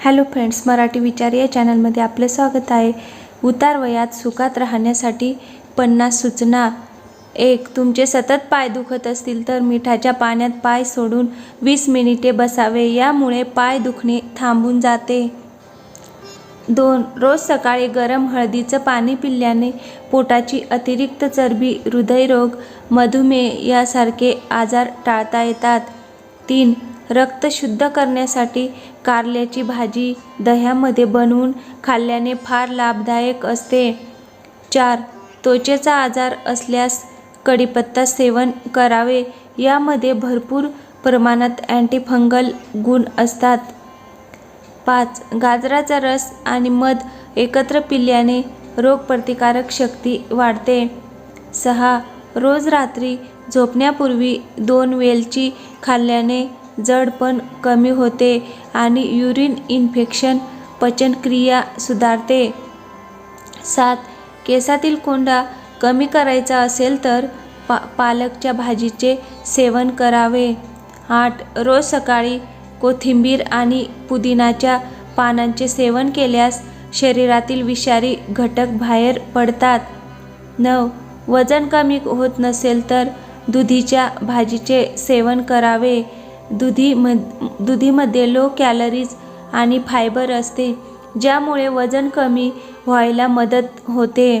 Hello friends Marathi विचार या चॅनलमध्ये आपले स्वागत आहे. उतार वयात सुखात राहण्यासाठी पन्नास सूचना. एक तुमचे सतत पाय दुखत असतील तर मिठाच्या पाण्यात पाय सोडून वीस मिनिटे बसावे. यामुळे पाय दुखणे थांबून जाते. दोन रोज सकाळी गरम हळदीचं पाणी पिल्याने पोटाची अतिरिक्त चरबी हृदयरोग मधुमेह यासारखे आजार टाळता येतात. तीन रक्त शुद्ध करण्यासाठी कारल्याची भाजी दह्यामध्ये बनवून खाल्ल्याने फार लाभदायक असते. चार. त्वचेचा आजार असल्यास कढीपत्ता सेवन करावे. यामध्ये भरपूर प्रमाणात अँटीफंगल गुण असतात. पाच. गाजराचा रस आणि मध एकत्र पिल्याने रोगप्रतिकारक शक्ती वाढते. सहा. रोज रात्री झोपण्यापूर्वी दोन वेलची खाल्ल्याने जडपण कमी होते आणि युरिन इन्फेक्शन पचनक्रिया सुधारते. सात केसातील कोंडा कमी करायचा असेल तर पा पालकच्या भाजीचे सेवन करावे. आठ रोज सकाळी कोथिंबीर आणि पुदिनाच्या पानांचे सेवन केल्यास शरीरातील विषारी घटक बाहेर पडतात. नऊ वजन कमी होत नसेल तर दुधीच्या भाजीचे सेवन करावे. दुधी म दुधीमध्ये लो कॅलरीज आणि फायबर असते ज्यामुळे वजन कमी व्हायला मदत होते.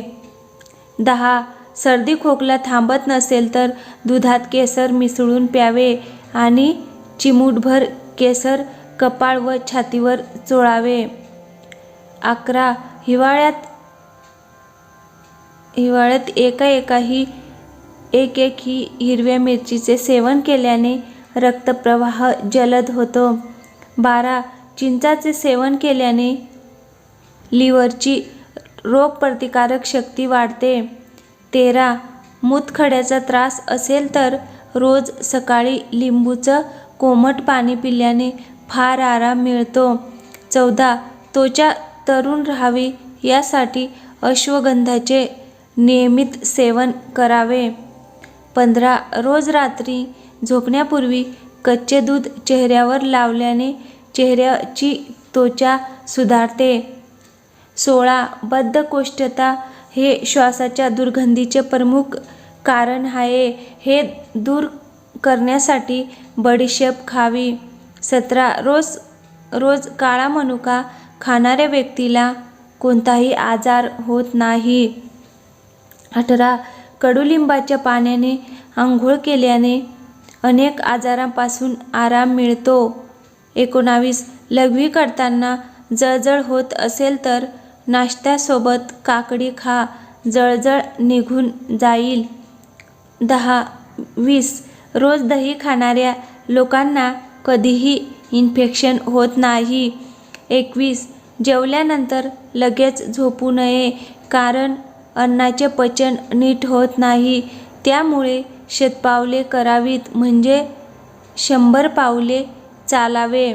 दहा सर्दी खोकला थांबत नसेल तर दुधात केसर मिसळून प्यावे आणि चिमूटभर केसर कपाळ व छातीवर चोळावे. अकरा हिवाळ्यात हिवाळ्यात एका एकाही एक एक ही हिरव्या मिरचीचे सेवन केल्याने रक्तप्रवाह जलद होतो. बारा चिंचाचे सेवन केल्याने लिव्हरची रोगप्रतिकारक शक्ती वाढते. तेरा मूतखड्याचा त्रास असेल तर रोज सकाळी लिंबूचं कोमट पाणी पिल्याने फार आराम मिळतो. चौदा त्वचा तरुण राहावी यासाठी अश्वगंधाचे नियमित सेवन करावे. पंधरा रोज रात्री झोपण्यापूर्वी कच्चे दूध चेहऱ्यावर लावल्याने चेहऱ्याची त्वचा सुधारते. सोळा. बद्धकोष्ठता हे श्वासाच्या दुर्गंधीचे प्रमुख कारण आहे. हे दूर करण्यासाठी बडीशेप खावी. सतरा. रोज रोज काळा मनुका खाणाऱ्या व्यक्तीला कोणताही आजार होत नाही. अठरा. कडुलिंबाच्या पाण्याने आंघोळ केल्याने अनेक आजारांपासून आराम मिळतो. एकोणावीस लघवी करताना जळजळ होत असेल तर नाश्त्यासोबत काकडी खा जळजळ निघून जाईल. दहा वीस रोज दही खाणाऱ्या लोकांना कधीही इन्फेक्शन होत नाही. एकवीस जेवल्यानंतर लगेच झोपू नये कारण अन्नाचे पचन नीट होत नाही. त्यामुळे शतपावले करावीत म्हणजे शंभर पावले चालावे.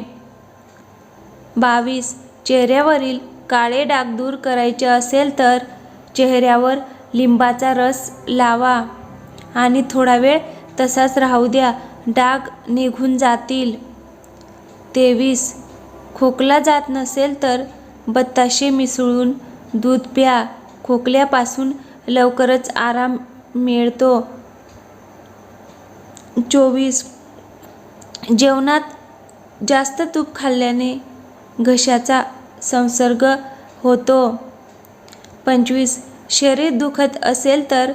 बावीस. चेहऱ्यावरील काळे डाग दूर करायचे असेल तर चेहऱ्यावर लिंबाचा रस लावा आणि थोडा वेळ तसाच राहू द्या. डाग निघून जातील. तेवीस. खोकला जात नसेल तर बत्ताशे मिसळून दूध प्या. खोकल्यापासून लवकरच आराम मिळतो. चोवीस. जेवणात जास्त तूप खाल्ल्याने घशाचा संसर्ग होतो. पंचवीस. शरीर दुखत असेल तर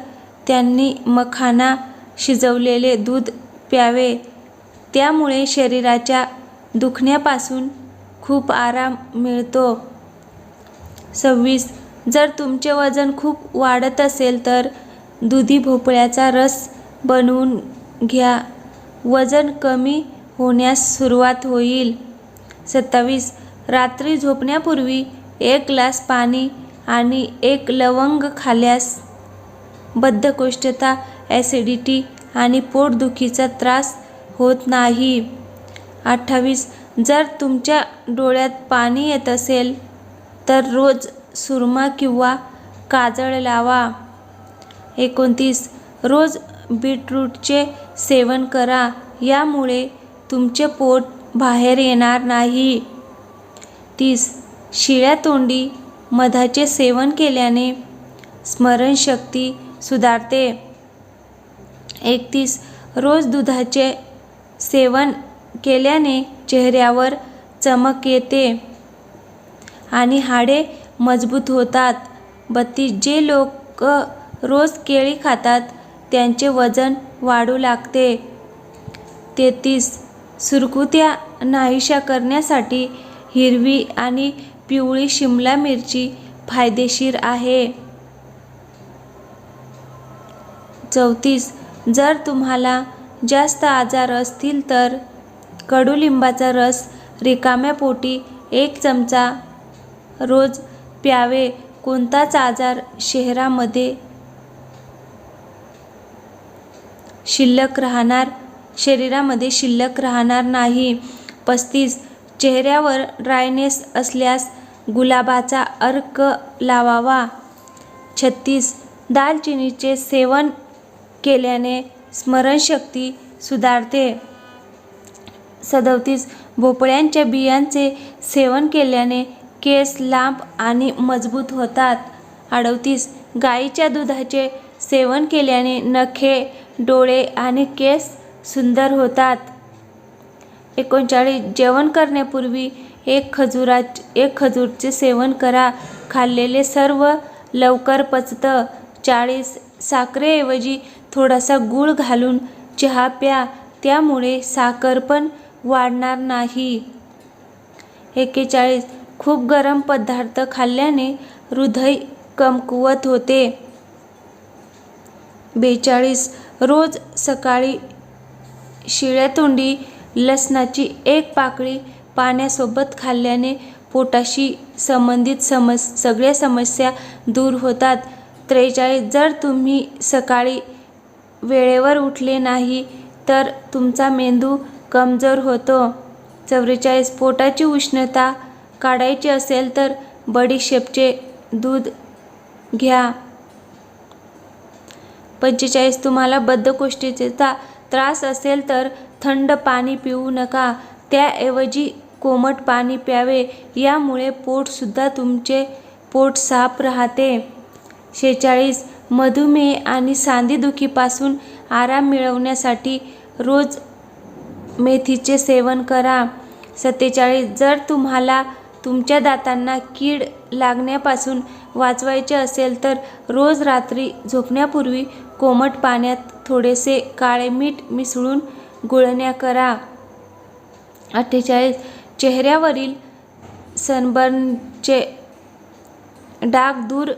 त्यांनी मखाना शिजवलेले दूध प्यावे. त्यामुळे शरीराच्या दुखण्यापासून खूप आराम मिळतो. सव्वीस. जर तुमचे वजन खूप वाढत असेल तर दुधी भोपळ्याचा रस बनवून घ्या. वजन कमी होण्यास सुरुवात होईल. सत्तावीस. रात्री झोपण्यापूर्वी एक ग्लास पाणी आणि एक लवंग खाल्यास बद्धकोष्ठता ॲसिडिटी आणि पोटदुखीचा त्रास होत नाही. अठ्ठावीस. जर तुमच्या डोळ्यात पाणी येत असेल तर रोज सुरमा किंवा काजळ लावा. एकोणतीस. रोज बीटरूटचे सेवन करा. यामुळे तुमचे पोट बाहेर येणार नाही. तीस. शिळ्या तोंडी मधाचे सेवन केल्याने स्मरणशक्ती सुधारते. एकतीस. रोज दुधाचे सेवन केल्याने चेहऱ्यावर चमक येते आणि हाडे मजबूत होतात. बत्तीस. जे लोक रोज केळी खातात त्यांचे वजन वाढू लागते. तेहतीस. सुरकुत्या नाहीशा करण्यासाठी हिरवी आणि पिवळी शिमला मिरची फायदेशीर आहे. चौतीस. जर तुम्हाला जास्त आजार असतील तर कडुलिंबाचा रस रिकाम्या पोटी एक चमचा रोज प्यावे. कोणताच आजार शहरामध्ये शिल्लक राहणार. शरीरामध्ये शिल्लक राहणार नाही. पस्तीस. चेहऱ्यावर ड्रायनेस असल्यास गुलाबाचा अर्क लावावा. छत्तीस. दालचिनीचे सेवन केल्याने स्मरणशक्ती सुधारते. सदोतीस. भोपळ्यांच्या बियांचे सेवन केल्याने केस लांब आणि मजबूत होतात. अडतीस. गाईच्या दुधाचे सेवन केल्याने नखे डोळे आणि केस सुंदर होतात. एकोणचाळीस जेवण करण्यापूर्वी एक खजुरा एक खजूरचे सेवन करा. खाल्लेले सर्व लवकर पचतं. चाळीस साखरेऐवजी थोडासा गूळ घालून चहा प्या. त्यामुळे साखर पण वाढणार नाही. एकेचाळीस खूप गरम पदार्थ खाल्ल्याने हृदय कमकुवत होते. बेचाळीस रोज सकाळी शिळ्यातोंडी लसणाची एक पाकळी पाण्यासोबत खाल्ल्याने पोटाशी संबंधित समस सगळ्या समस्या दूर होतात. त्रेचाळीस जर तुम्ही सकाळी वेळेवर उठले नाही तर तुमचा मेंदू कमजोर होतो. चव्वेचाळीस पोटाची उष्णता काढायची असेल तर बडीशेपचे दूध घ्या. पंचेचाळीस तुम्हाला बद्धकोष्ठतेचा त्रास असेल तर थंड पाणी पिऊ नका. त्याऐवजी कोमट पाणी प्यावे. यामुळे पोटसुद्धा तुमचे पोट साफ राहते. शेहेचाळीस मधुमेह आणि सांधेदुखीपासून आराम मिळवण्यासाठी रोज मेथीचे सेवन करा. सत्तेचाळीस जर तुम्हाला तुमच्या दातांना कीड लागण्यापासून वाचवायचे असेल तर रोज रात्री झोपण्यापूर्वी कोमट पाण्यात थोडेसे काळे मीठ मिसळून गुळण्या करा. अठ्ठेचाळीस. चेहऱ्यावरील सनबर्नचे डाग दूर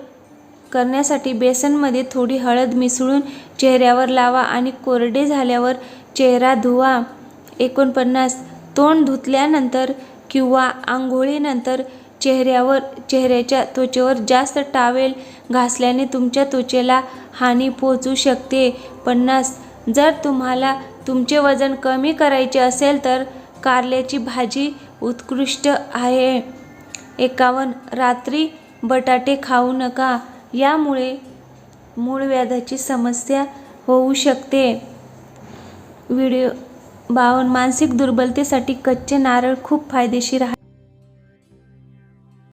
करण्यासाठी बेसनमध्ये थोडी हळद मिसळून चेहऱ्यावर लावा आणि कोरडे झाल्यावर चेहरा धुवा. एकोणपन्नास. तोंड धुतल्यानंतर किंवा आंघोळीनंतर चेहऱ्यावर चेहऱ्याच्या त्वचेवर जास्त टावेल घासल्याने तुमच्या त्वचेला हानी पोहोचू शकते. पन्नास. जर तुम्हाला तुमचे वजन कमी करायचे असेल तर कारल्याची भाजी उत्कृष्ट आहे. एकावन्न. रात्री बटाटे खाऊ नका. यामुळे मूळव्याधाची समस्या होऊ शकते. व्हिडिओ बावन. मानसिक दुर्बलतेसाठी कच्चे नारळ खूप फायदेशीर आहे.